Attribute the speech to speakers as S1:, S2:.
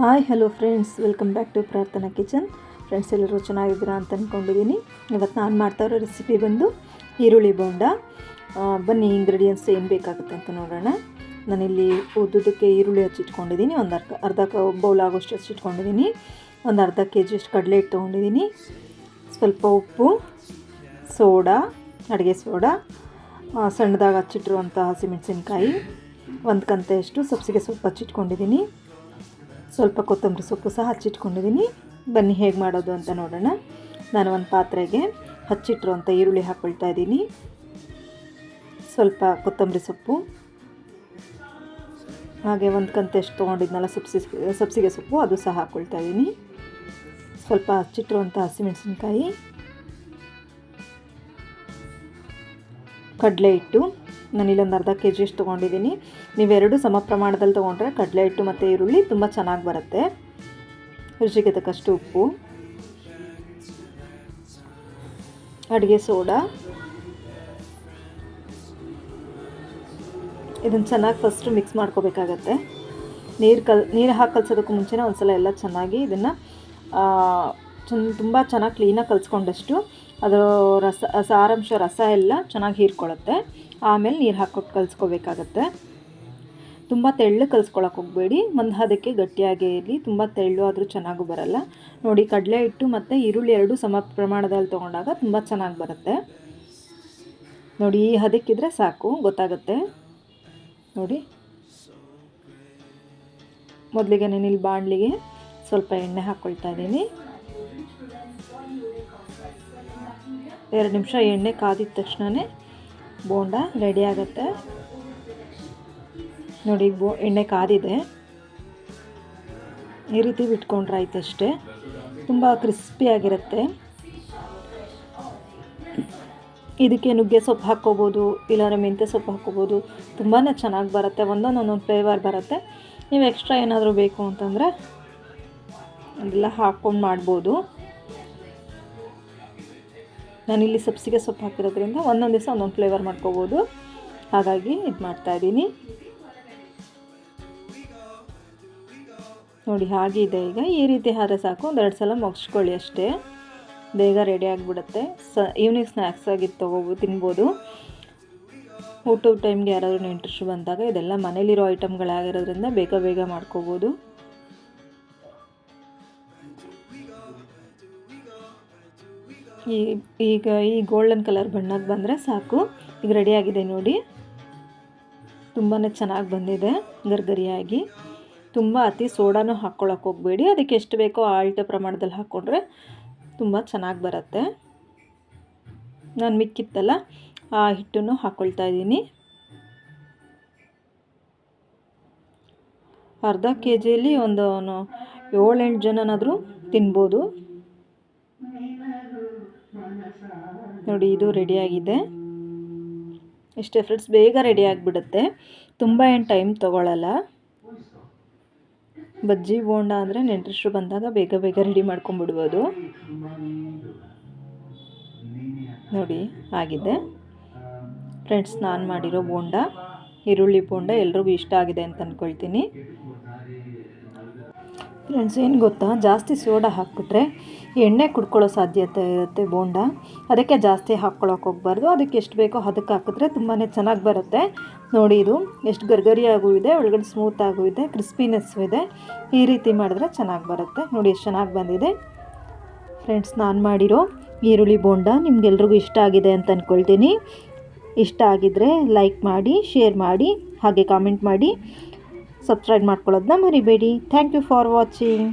S1: Hi hello friends welcome back to Prarthana kitchen friends ಎಲ್ಲರೂ ಚೆನ್ನಾಗಿದ್ದೀರಾ ಅಂತ ಅಂದ್ಕೊಂಡಿದ್ದೀನಿ ಇವತ್ತು ನಾನು ಮಾಡ್ತಾ ಇರೋ ರೆಸಿಪಿ ಬಂದು ಈರುಳ್ಳಿ ಬೋಂಡ. ಬನ್ನಿ ಇಂಗ್ರೀಡಿಯೆಂಟ್ಸ್ ಏನು ಬೇಕಾಗುತ್ತೆ ಅಂತ ನೋಡೋಣ. ನಾನಿಲ್ಲಿ ಉದ್ದುದಕ್ಕೆ ಈರುಳ್ಳಿ ಹಚ್ಚಿಟ್ಕೊಂಡಿದ್ದೀನಿ ಒಂದು ಅರ್ಧ ಅರ್ಧ ಕ ಬೌಲ್ ಆಗೋಷ್ಟು ಹಚ್ಚಿಟ್ಕೊಂಡಿದ್ದೀನಿ ಒಂದು ಅರ್ಧ ಕೆ ಜಿಯಷ್ಟು ಕಡಲೆ ಹಿಟ್ಟು ತೊಗೊಂಡಿದ್ದೀನಿ. ಸ್ವಲ್ಪ ಉಪ್ಪು, ಸೋಡಾ, ಅಡುಗೆ ಸೋಡಾ ಸಣ್ಣದಾಗ ಸಣ್ಣದಾಗಿ ಹಚ್ಚಿಟ್ಟಿರುವಂಥ ಹಸಿಮೆಣಸಿನ್ಕಾಯಿ, ಒಂದು ಕಂತೆಯಷ್ಟು ಸಬ್ಸಿಗೆ ಸ್ವಲ್ಪ ಹಚ್ಚಿಟ್ಕೊಂಡಿದ್ದೀನಿ. ಸ್ವಲ್ಪ ಕೊತ್ತಂಬರಿ ಸೊಪ್ಪು ಸಹ ಹಚ್ಚಿಟ್ಕೊಂಡಿದ್ದೀನಿ. ಬನ್ನಿ ಹೇಗೆ ಮಾಡೋದು ಅಂತ ನೋಡೋಣ. ನಾನು ಒಂದು ಪಾತ್ರೆಗೆ ಹಚ್ಚಿಟ್ಟಿರುವಂಥ ಈರುಳ್ಳಿ ಹಾಕ್ಕೊಳ್ತಾ ಇದ್ದೀನಿ. ಸ್ವಲ್ಪ ಕೊತ್ತಂಬರಿ ಸೊಪ್ಪು. ಹಾಗೆ ಒಂದು ಕಂತೆಷ್ಟು ತೊಗೊಂಡಿದ್ನಲ್ಲ ಸಬ್ಸಿ ಸಬ್ಸಿಗೆ ಸೊಪ್ಪು, ಅದು ಸಹ ಹಾಕ್ಕೊಳ್ತಾ ಇದ್ದೀನಿ. ಸ್ವಲ್ಪ ಹಚ್ಚಿಟ್ಟಿರುವಂಥ ಹಸಿಮೆಣಸಿನ್ಕಾಯಿ. ಕಡಲೆ ಹಿಟ್ಟು. ನಾನು ಇಲ್ಲೊಂದು ಅರ್ಧ ಕೆ ಜಿಯಷ್ಟು ತೊಗೊಂಡಿದ್ದೀನಿ. ನೀವೆರಡು ಸಮ ಪ್ರಮಾಣದಲ್ಲಿ ತೊಗೊಂಡ್ರೆ ಕಡಲೆ ಹಿಟ್ಟು ಮತ್ತು ಈರುಳ್ಳಿ ತುಂಬ ಚೆನ್ನಾಗಿ ಬರುತ್ತೆ. ರುಚಿಗೆ ತಕ್ಕಷ್ಟು ಉಪ್ಪು. ಅಡುಗೆ ಸೋಡಾ. ಇದನ್ನು ಚೆನ್ನಾಗಿ ಫಸ್ಟು ಮಿಕ್ಸ್ ಮಾಡ್ಕೋಬೇಕಾಗತ್ತೆ. ನೀರು ಕಲ್, ನೀರು ಹಾಕಿ ಕಲ್ಸೋದಕ್ಕೂ ಮುಂಚೆನೇ ಒಂದು ಸಲ ಎಲ್ಲ ಚೆನ್ನಾಗಿ ಇದನ್ನು ತುಂಬ ಚೆನ್ನಾಗಿ ಕ್ಲೀನಾಗಿ ಕಲಿಸ್ಕೊಂಡಷ್ಟು ಅದರ ರಸ, ಸಾರಾಂಶ ರಸ ಎಲ್ಲ ಚೆನ್ನಾಗಿ ಹೀರ್ಕೊಳ್ಳುತ್ತೆ. ಆಮೇಲೆ ನೀರು ಹಾಕೊಟ್ಟು ಕಲಿಸ್ಕೋಬೇಕಾಗತ್ತೆ. ತುಂಬ ತೆಳ್ಳು ಕಲಿಸ್ಕೊಳಕ್ಕೆ ಹೋಗಬೇಡಿ. ಒಂದು ಹದಕ್ಕೆ ಗಟ್ಟಿಯಾಗೇ ಇರಲಿ. ತುಂಬ ತೆಳ್ಳು ಆದರೂ ಚೆನ್ನಾಗೂ ಬರಲ್ಲ. ನೋಡಿ, ಕಡಲೆ ಹಿಟ್ಟು ಮತ್ತು ಈರುಳ್ಳಿ ಎರಡು ಸಮ ಪ್ರಮಾಣದಲ್ಲಿ ತೊಗೊಂಡಾಗ ತುಂಬ ಚೆನ್ನಾಗಿ ಬರುತ್ತೆ. ನೋಡಿ, ಈ ಹದಕ್ಕಿದ್ರೆ ಸಾಕು. ಗೊತ್ತಾಗುತ್ತೆ? ನೋಡಿ. ಮೊದಲಿಗೆ ನಾನು ಇಲ್ಲಿ ಬಾಣಲಿಗೆ ಸ್ವಲ್ಪ ಎಣ್ಣೆ ಹಾಕ್ಕೊಳ್ತಾ ಇದ್ದೀನಿ. ಎರಡು ನಿಮಿಷ ಎಣ್ಣೆ ಕಾದಿದ ತಕ್ಷಣವೇ ಬೋಂಡ ರೆಡಿ ಆಗುತ್ತೆ. ನೋಡಿ, ಬೋ, ಎಣ್ಣೆ ಕಾದಿದೆ. ಈ ರೀತಿ ಬಿಟ್ಕೊಂಡ್ರೆ ಆಯ್ತು ಅಷ್ಟೇ ತುಂಬ ಕ್ರಿಸ್ಪಿಯಾಗಿರುತ್ತೆ ಇದಕ್ಕೆ ನುಗ್ಗೆ ಸೊಪ್ಪು ಹಾಕ್ಕೋಬೋದು, ಇಲ್ಲಾಂದ್ರೆ ಮೆಂತ್ಯ ಸೊಪ್ಪು ಹಾಕ್ಕೋಬೋದು ತುಂಬಾ ಚೆನ್ನಾಗಿ ಬರುತ್ತೆ. ಒಂದೊಂದು ಒಂದೊಂದು ಫ್ಲೇವರ್ ಬರುತ್ತೆ. ನೀವು ಎಕ್ಸ್ಟ್ರಾ ಏನಾದರೂ ಬೇಕು ಅಂತಂದರೆ, ಅದೆಲ್ಲ ಹಾಕ್ಕೊಂಡು ಮಾಡ್ಬೋದು. ನಾನಿಲ್ಲಿ ಸಬ್ಸಿಗೆ ಸೊಪ್ಪು ಹಾಕಿರೋದ್ರಿಂದ ಒಂದೊಂದು ದಿವಸ ಒಂದೊಂದು ಫ್ಲೇವರ್ ಮಾಡ್ಕೋಬೋದು. ಹಾಗಾಗಿ ಇದು ಮಾಡ್ತಾಯಿದ್ದೀನಿ ನೋಡಿ, ಹಾಗೆ ಇದೆ ಈಗ. ಈ ರೀತಿ ಆದರೆ ಸಾಕು. ಒಂದೆರಡು ಸಲ ಮುಗಿಸ್ಕೊಳ್ಳಿ ಅಷ್ಟೇ. ಬೇಗ ರೆಡಿ ಆಗಿಬಿಡುತ್ತೆ. ಸ ಈವ್ನಿಂಗ್ ಸ್ನ್ಯಾಕ್ಸ್ ಆಗಿ ತೊಗೋಬೋದು ತಿನ್ಬೋದು. ಊಟದ ಟೈಮ್ಗೆ ಯಾರಾದರೂ ನೆಂಟರು ಬಂದಾಗ ಇದೆಲ್ಲ ಮನೇಲಿರೋ ಐಟಮ್ಗಳಾಗಿರೋದ್ರಿಂದ ಬೇಗ ಬೇಗ ಮಾಡ್ಕೋಬೋದು. ಈ ಈಗ ಈ ಗೋಲ್ಡನ್ ಕಲರ್ ಬಣ್ಣಕ್ಕೆ ಬಂದರೆ ಸಾಕು. ಈಗ ರೆಡಿಯಾಗಿದೆ ನೋಡಿ. ತುಂಬಾ ಚೆನ್ನಾಗಿ ಬಂದಿದೆ ಗರ್ಗರಿಯಾಗಿ. ತುಂಬ ಅತಿ ಸೋಡಾನು ಹಾಕ್ಕೊಳಕ್ಕೆ ಹೋಗಬೇಡಿ. ಅದಕ್ಕೆ ಎಷ್ಟು ಬೇಕೋ ಆಲ್ಟ ಪ್ರಮಾಣದಲ್ಲಿ ಹಾಕ್ಕೊಂಡ್ರೆ ತುಂಬ ಚೆನ್ನಾಗಿ ಬರುತ್ತೆ. ನಾನು ಮಿಕ್ಕಿತ್ತಲ್ಲ, ಆ ಹಿಟ್ಟನ್ನು ಹಾಕ್ಕೊಳ್ತಾ ಇದ್ದೀನಿ. ಅರ್ಧ ಕೆ ಜಿಯಲ್ಲಿ ಒಂದು ಏಳೆಂಟು ಜನನಾದರೂ ತಿನ್ಬೋದು. ನೋಡಿ ಇದು ರೆಡಿಯಾಗಿದೆ ಇಷ್ಟೇ ಫ್ರೆಂಡ್ಸ್ ಬೇಗ ರೆಡಿ ಆಗಿಬಿಡುತ್ತೆ. ತುಂಬ ಏನು ಟೈಮ್ ತೊಗೊಳ್ಳಲ್ಲ ಬಜ್ಜಿ, ಬೋಂಡ ಅಂದರೆ ನೆಂಟರಿಷ್ಟು ಬಂದಾಗ ಬೇಗ ಬೇಗ ರೆಡಿ ಮಾಡ್ಕೊಂಬಿಡ್ಬೋದು ನೋಡಿ, ಆಗಿದೆ. ಫ್ರೆಂಡ್ಸ್ ನಾನು ಮಾಡಿರೋ ಬೋಂಡ, ಈರುಳ್ಳಿ ಬೋಂಡ ಎಲ್ರಿಗೂ ಇಷ್ಟ ಆಗಿದೆ ಅಂತ ಅಂದ್ಕೊಳ್ತೀನಿ ಫ್ರೆಂಡ್ಸ್ ಏನು ಗೊತ್ತಾ? ಜಾಸ್ತಿ ಸೋಡಾ ಹಾಕ್ಬಿಟ್ರೆ ಎಣ್ಣೆ ಕುಡ್ಕೊಳ್ಳೋ ಸಾಧ್ಯತೆ ಇರುತ್ತೆ ಬೋಂಡ. ಅದಕ್ಕೆ ಜಾಸ್ತಿ ಹಾಕ್ಕೊಳ್ಳೋಕೆ ಹೋಗ್ಬಾರ್ದು. ಅದಕ್ಕೆ ಎಷ್ಟು ಬೇಕೋ ಅದಕ್ಕೆ ಹಾಕಿದ್ರೆ ತುಂಬಾ ಚೆನ್ನಾಗಿ ಬರುತ್ತೆ. ನೋಡಿ ಇದು, ಎಷ್ಟು ಗರ್ಗರಿಯಾಗೂ ಇದೆ, ಒಳಗಡೆ ಸ್ಮೂತ್ ಆಗೂ ಇದೆ ಕ್ರಿಸ್ಪಿನೆಸ್ಸು ಇದೆ. ಈ ರೀತಿ ಮಾಡಿದ್ರೆ ಚೆನ್ನಾಗಿ ಬರುತ್ತೆ. ನೋಡಿ ಎಷ್ಟು ಚೆನ್ನಾಗಿ ಬಂದಿದೆ. ಫ್ರೆಂಡ್ಸ್ ನಾನು ಮಾಡಿರೋ ಈರುಳ್ಳಿ ಬೋಂಡ ನಿಮ್ಗೆಲ್ರಿಗೂ ಇಷ್ಟ ಆಗಿದೆ ಅಂತ ಅಂದ್ಕೊಳ್ತೀನಿ ಇಷ್ಟ ಆಗಿದ್ದರೆ ಲೈಕ್ ಮಾಡಿ ಶೇರ್ ಮಾಡಿ, ಹಾಗೆ ಕಾಮೆಂಟ್ ಮಾಡಿ. ಸಬ್ಸ್ಕ್ರೈಬ್ ಮಾಡ್ಕೊಳ್ಳೋದನ್ನ ಮರಿಬೇಡಿ. Thank you for watching